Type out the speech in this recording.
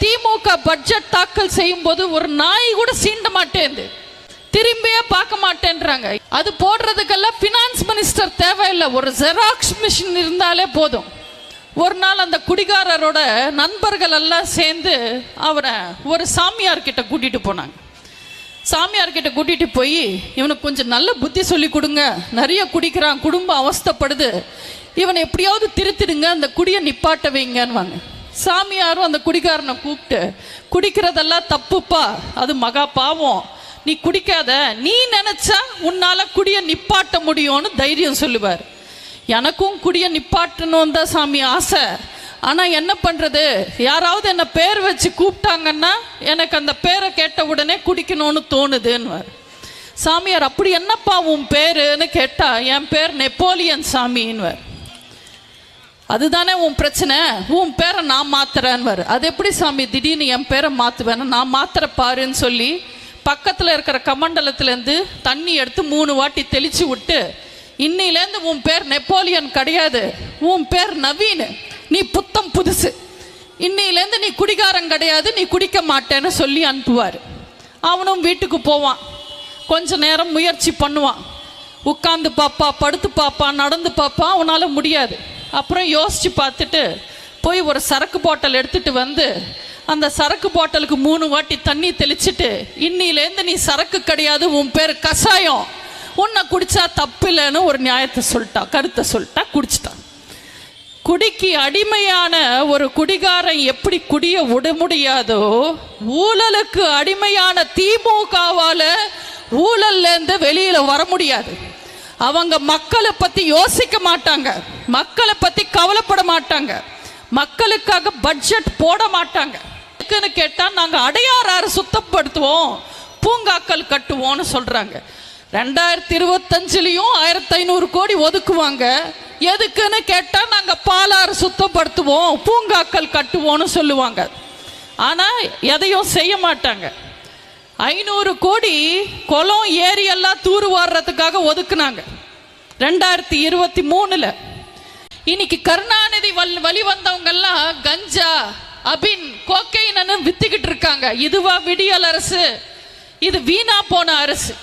திமுக budget தாக்கல் செய்யும் போது ஒரு நாய் கூட சீண்ட மாட்டேங்குது. திரும்பியே பார்க்க மாட்டேன்றாங்க. அது போடுறதுக்கெல்லாம் ஃபினான்ஸ் மினிஸ்டர் தேவையில்லை. ஒரு ஜெராக்ஸ் மிஷின் இருந்தாலே போதும். ஒரு நாள் அந்த குடிகாரரோட நண்பர்கள் எல்லாம் சேர்ந்து அவரை ஒரு சாமியார் கிட்ட கூட்டிட்டு போனாங்க. சாமியார் கிட்ட கூட்டிட்டு போய் இவனுக்கு கொஞ்சம் நல்ல புத்தி சொல்லி கொடுங்க. நிறைய குடிக்கிறான். குடும்பம் அவஸ்தைப்படுது. இவனை எப்படியாவது திருத்திடுங்க. அந்த குடியை நிப்பாட்ட வைங்கன்னுவாங்க. சாமியாரும் அந்த குடிகாரனை கூப்பிட்டு குடிக்கிறதெல்லாம் தப்புப்பா அது மகா பாவம். நீ குடிக்காத நீ நினச்சா உன்னால் குடிய நிப்பாட்ட முடியும்னு தைரியம் சொல்லுவார். எனக்கும் குடிய நிப்பாட்டணும் தான் சாமி ஆசை. ஆனால் என்ன பண்ணுறது யாராவது என்னை பேர் வச்சு கூப்பிட்டாங்கன்னா எனக்கு அந்த பேரை கேட்ட உடனே குடிக்கணும்னு தோணுதுன்னு சாமியார் அப்படி என்னப்பா உன் பேருன்னு கேட்டால் என் பேர் நெப்போலியன் சாமின்னுவார். அதுதானே உன் பிரச்சனை. உன் பேரை நான் மாத்துறேன்னு அது எப்படி சாமி? திடீர்னு என் பேரை மாற்றுவேன்னு நான் மாத்துற பாருன்னு சொல்லி பக்கத்தில் இருக்கிற கமண்டலத்துலேருந்து தண்ணி எடுத்து மூணு வாட்டி தெளித்து விட்டு இன்னிலேருந்து உன் பேர் நெப்போலியன் கிடையாது. உன் பேர் நவீன். நீ புத்தம் புதுசு. இன்னிலேருந்து நீ குடிகாரன் கிடையாது நீ குடிக்க மாட்டேன்னு சொல்லி அனுப்புவார். அவனும் வீட்டுக்கு போவான். கொஞ்ச நேரம் முயற்சி பண்ணுவான். உட்காந்து பாப்பா படுத்து பாப்பா நடந்து பாப்பா அவனால் முடியாது. அப்புறம் யோசித்து பார்த்துட்டு போய் ஒரு சரக்கு பாட்டில் எடுத்துட்டு வந்து அந்த சரக்கு பாட்டிலுக்கு மூணு வாட்டி தண்ணி தெளிச்சுட்டு இன்னிலேருந்து நீ சரக்கு கிடையாது உன் பேர் கஷாயம். உன்னை குடிச்சா தப்பில்லைன்னு ஒரு நியாயத்தை சொல்லிட்டா கருத்தை சொல்லிட்டா குடிச்சிட்டான். குடிக்கு அடிமையான ஒரு குடிகாரன் எப்படி குடிய விட முடியாதோ ஊழலுக்கு அடிமையான திமுகவால ஊழல்லேருந்து வெளியில் வர முடியாது. அவங்க மக்களை பத்தி யோசிக்க மாட்டாங்க. மக்களை பத்தி கவலைப்பட மாட்டாங்க. மக்களுக்காக பட்ஜெட் போட மாட்டாங்க. எதுக்குன்னு கேட்டா நாங்க அடையாறு சுத்தப்படுத்துவோம். பூங்காக்கள் கட்டுவோம்னு சொல்றாங்க. ரெண்டாயிரத்தி இருபத்தஞ்சிலையும் ஆயிரத்தி ஐநூறு கோடி ஒதுக்குவாங்க. எதுக்குன்னு கேட்டா நாங்க பாலாறு சுத்தப்படுத்துவோம். பூங்காக்கள் கட்டுவோம்னு சொல்லுவாங்க. ஆனா எதையும் செய்ய மாட்டாங்க. ஐநூறு கோடி குளம் ஏரி எல்லாம் தூர் வாடுறதுக்காக ஒதுக்குனாங்க. ரெண்டாயிரத்தி இருபத்தி மூணுல. இன்னைக்கு கருணாநிதி வல் வழி வந்தவங்க எல்லாம் கஞ்சா அபின் கோக்கைன்னு வித்துக்கிட்டு இருக்காங்க. இதுவா விடியல் அரசு இது வீணா போன அரசு.